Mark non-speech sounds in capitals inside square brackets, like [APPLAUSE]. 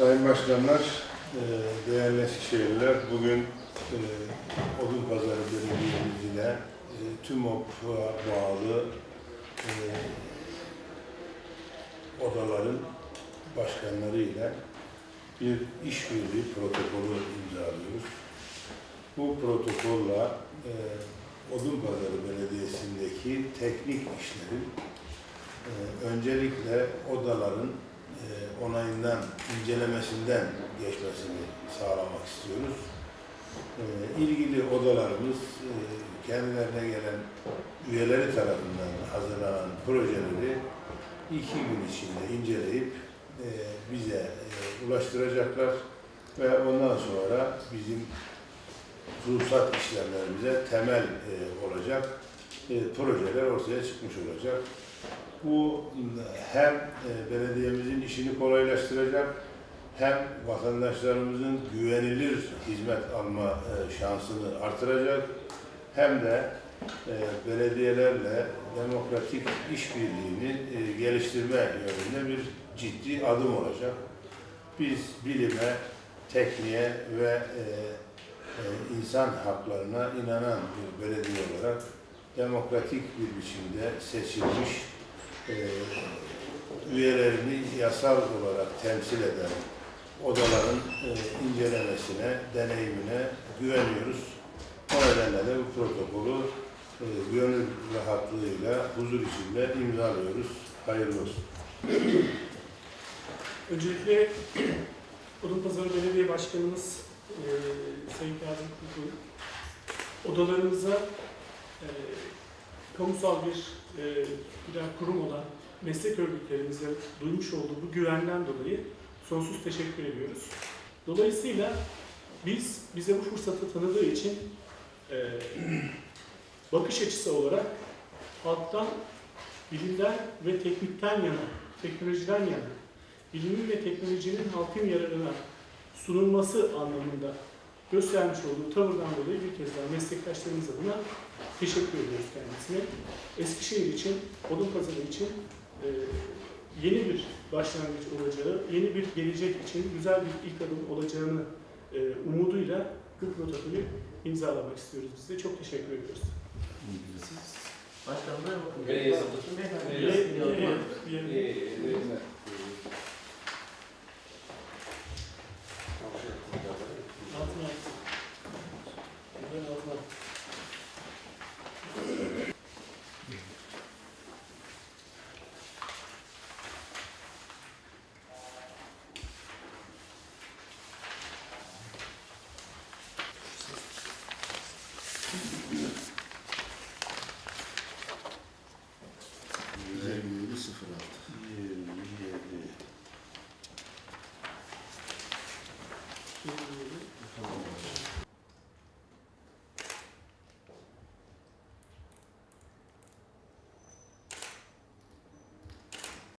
Sayın Başkanlar, e, değerli Eskişehirliler, bugün e, Odun Pazarı Belediyemiz ile e, TÜMOP'a bağlı odaların başkanları ile bir işbirliği protokolü imzalıyoruz. Bu protokolla Odun Pazarı Belediyesi'ndeki teknik işlerin öncelikle odaların e, onayından, incelemesinden geçmesini sağlamak istiyoruz. E, ilgili odalarımız e, kendilerine gelen üyeleri tarafından hazırlanan projeleri iki gün içinde inceleyip e, bize ulaştıracaklar ve ondan sonra bizim ruhsat işlemlerimize temel olacak e, projeler ortaya çıkmış olacak. Bu hem e, belediyemizin işini kolaylaştıracak hem vatandaşlarımızın güvenilir hizmet alma e, şansını artıracak hem de belediyelerle demokratik işbirliğini e, geliştirme yönünde bir ciddi adım olacak. Biz bilime, tekniğe ve insan haklarına inanan bir belediye olarak demokratik bir biçimde seçilmiş e, üyelerini yasal olarak temsil eden odaların e, incelemesine, deneyimine güveniyoruz. O nedenle de bu protokolü e, gönül rahatlığıyla, huzur içinde imzalıyoruz. Hayırlı olsun. Öncelikle [CLEARS THROAT] Odunpazarı Belediye Başkanımız e, Sayın Kazım Kurtul odalarımıza e, kamusal bir e, birer kurum olan meslek örgütlerimize duymuş olduğu bu güvenden dolayı sonsuz teşekkür ediyoruz. Dolayısıyla biz bize bu fırsatı tanıdığı için e, bakış açısı olarak halktan, bilimden ve teknikten yana, teknolojiden yana bilimin ve teknolojinin halkın yararına sunulması anlamında göstermiş olduğu tavırdan dolayı bir kez daha meslektaşlarımız adına teşekkür ediyoruz kendisine. Eskişehir için, Odunpazarı için e, yeni bir başlangıç olacağı, yeni bir gelecek için güzel bir ilk adım olacağını e, umuduyla bu protokolü imzalamak istiyoruz biz de. Çok teşekkür ediyoruz. Başkanım buraya bakın. Nereye yazıldı?